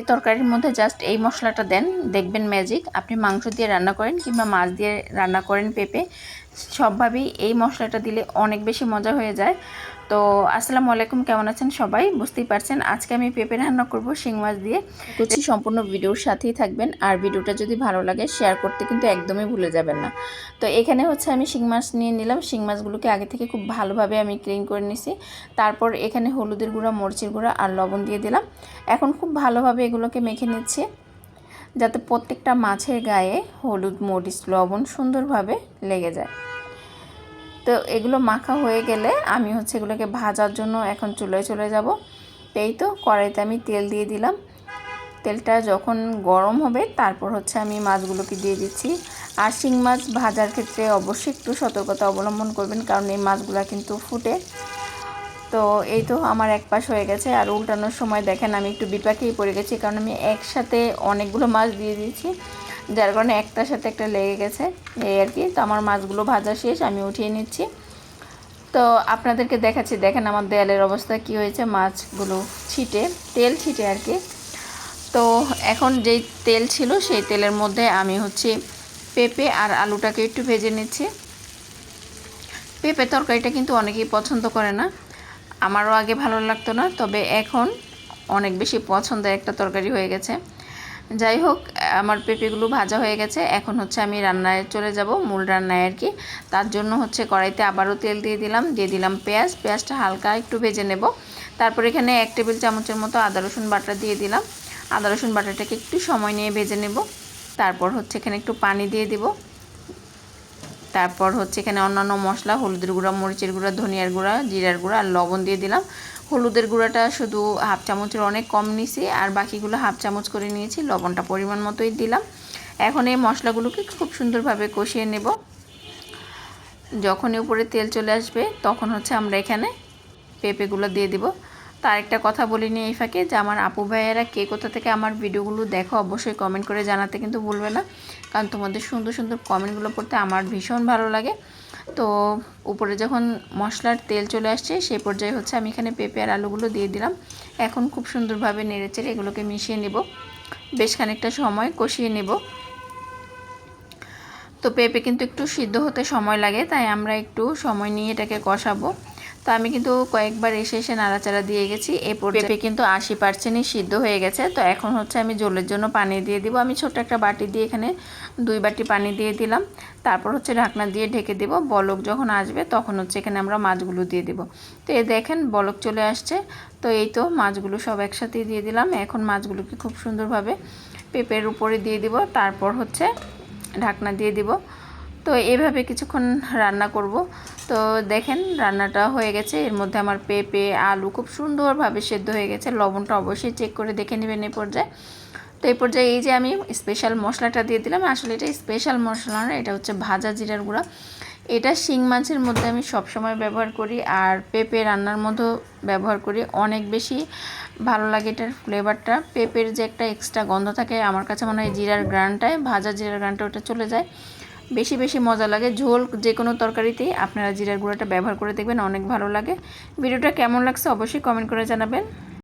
এই তরকারির মধ্যে জাস্ট এই মশলাটা দেন, দেখবেন ম্যাজিক আপনি মাংস দিয়ে রান্না করেন কিংবা মাছ দিয়ে রান্না করেন পেঁপে, সবভাবেই এই মশলাটা দিলে অনেক বেশি মজা হয়ে যায়। তো আসসালামু আলাইকুম, কেমন আছেন সবাই? বুঝতেই পারছেন, আজকে আমি পেঁপে রান্না করব শিং মাছ দিয়ে। কুচি সম্পূর্ণ ভিডিওর সাথেই থাকবেন, আর ভিডিওটা যদি ভালো লাগে শেয়ার করতে কিন্তু একদমই ভুলে যাবেন না। তো এখানে হচ্ছে আমি শিং মাছ নিয়ে নিলাম, শিং মাছগুলোকে আগে থেকে খুব ভালোভাবে আমি ক্লিন করে নিছি। তারপর এখানে হলুদের গুঁড়া, মরিচের গুঁড়া আর লবণ দিয়ে দিলাম। এখন খুব ভালোভাবে এগুলোকে মেখে নিচ্ছি, যাতে প্রত্যেকটা মাছের গায়ে হলুদ, মরিচ, লবণ সুন্দরভাবে লেগে যায়। তো এগুলো মাখা হয়ে গেলে আমি হচ্ছে এগুলোকে ভাজার জন্য এখন চুলায় চলে যাব। এই তো কড়াইতে আমি তেল দিয়ে দিলাম। তেলটা যখন গরম হবে তারপর হচ্ছে আমি মাছগুলোকে দিয়ে দিচ্ছি। আর শিং মাছ ভাজার ক্ষেত্রে অবশ্যই একটু সতর্কতা অবলম্বন করবেন কারণ এই মাছগুলো কিন্তু ফুটে। তো এই তো আমার এক পাশ হয়ে গেছে আর উল্টানোর সময় দেখেন আমি একটু বিপাকেই পড়ে গেছি কারণ আমি একসাথে অনেকগুলো মাছ দিয়ে দিয়েছি। যার কারণে একটার সাথে একটা লেগে গেছে, এই আর কি। তো আমার মাছগুলো ভাজা শেষ, আমি উঠিয়ে নিচ্ছি। তো আপনাদেরকে দেখাচ্ছি, দেখেন আমার দেয়ালের অবস্থা কি হয়েছে, মাছগুলো ছিটে, তেল ছিটে আর কি। তো এখন যেই তেল ছিল, সেই তেলের মধ্যে আমি হচ্ছে পেঁপে আর আলুটাকে একটু ভেজে নিচ্ছি। পেঁপে তরকারিটা কিন্তু অনেকেই পছন্দ করে না। আমারও আগে ভালো লাগতো না, তবে এখন অনেক বেশি পছন্দের একটা তরকারি হয়ে গেছে। যাই হোক, আমার পেঁপেগুলো ভাজা হয়ে গেছে। এখন হচ্ছে আমি রান্নায় চলে যাব, মূল রান্নায় আর কি। তার জন্য হচ্ছে কড়াইতে আবারও তেল দিয়ে দিলাম দিয়ে দিলাম পেঁয়াজ। পেঁয়াজটা হালকা একটু ভেজে নেব। তারপর এখানে এক টেবিল চামচের মতো আদা, রসুন বাটা দিয়ে দিলাম। আদা, রসুন বাটাটাকে একটু সময় নিয়ে ভেজে নেব। তারপর হচ্ছে এখানে একটু পানি দিয়ে দিব। তারপর হচ্ছে এখানে অন্যান্য মশলা, হলুদের গুঁড়া, মরিচের গুঁড়া, ধনিয়ার গুঁড়া, জিরার গুঁড়া আর লবণ দিয়ে দিলাম। হলুদের গুঁড়াটা শুধু হাফ চামচের অনেক কম নিয়েছি আর বাকিগুলো হাফ চামচ করে নিয়েছি, লবণটা পরিমাণ মতোই দিলাম। এখন এই মশলাগুলোকে খুব সুন্দরভাবে কষিয়ে নেব। যখনই উপরে তেল চলে আসবে, তখন হচ্ছে আমরা এখানে পেঁপেগুলো দিয়ে দিব। তার একটা কথা বলিনি এই ফাঁকে, যে আমার আপু ভাইয়েরা কে কোথা থেকে আমার ভিডিওগুলো দেখো, অবশ্যই কমেন্ট করে জানাতে কিন্তু ভুলবে না। কারণ তোমাদের সুন্দর সুন্দর কমেন্টগুলো পড়তে আমার ভীষণ ভালো লাগে। তো উপরে যখন মশলার তেল চলে আসছে সেই পর্যায়ে হচ্ছে আমি এখানে পেঁপে আর আলুগুলো দিয়ে দিলাম। এখন খুব সুন্দরভাবে নেড়েচেড়ে এগুলোকে মিশিয়ে নেব। বেশ খানিকটা সময় কষিয়ে নেব। তো পেঁপে কিন্তু একটু সিদ্ধ হতে সময় লাগে, তাই আমরা একটু সময় নিয়ে এটাকে কষাবো। তো আমি কিন্তু কয়েকবার এসে এসে নাড়াচাড়া দিয়ে গেছি। এ পেঁপে কিন্তু আশি পার্সেন্টই সিদ্ধ হয়ে গেছে। তো এখন হচ্ছে আমি জলের জন্য পানি দিয়ে দিব। আমি ছোট একটা বাটি দিয়ে এখানে দুই বাটি পানি দিয়ে দিলাম। তারপর হচ্ছে ঢাকনা দিয়ে ঢেকে দেব। বলক যখন আসবে তখন হচ্ছে এখানে আমরা মাছগুলো দিয়ে দেব। তো এ দেখেন বলক চলে আসছে। তো এই তো মাছগুলো সব একসাথেই দিয়ে দিলাম। এখন মাছগুলোকে খুব সুন্দরভাবে পেঁপের উপরে দিয়ে দিব। তারপর হচ্ছে ঢাকনা দিয়ে দিব। তো এইভাবে কিছুক্ষণ রান্না করব। তো দেখেন রান্নাটা হয়ে গেছে। এর মধ্যে আমার পেঁপে, আলু খুব সুন্দরভাবে সেদ্ধ হয়ে গেছে। লবণটা অবশ্যই চেক করে দেখে নেবেন এই পর্যায়ে। তো এই পর্যায়ে এই যে আমি স্পেশাল মশলাটা দিয়ে দিলাম, আসলে এটা স্পেশাল মশলা না, এটা হচ্ছে ভাজা জিরার গুঁড়া। এটা শিং মাছের মধ্যে আমি সব সময় ব্যবহার করি আর পেঁপে রান্নার মধ্যেও ব্যবহার করি। অনেক বেশি ভালো লাগে এটার ফ্লেভারটা পেঁপের যে একটা এক্সট্রা গন্ধ থাকে, আমার কাছে মনে হয় জিরার গ্রানটায়, ভাজা জিরার গ্রানটা ওটা চলে যায়। বেশি বেশি মজা লাগে। ঝোল যে কোনো তরকারিতেই আপনারা জিরার গুঁড়াটা ব্যবহার করে দেখবেন, অনেক ভালো লাগে। ভিডিওটা কেমন লাগছে অবশ্যই কমেন্ট করে জানাবেন।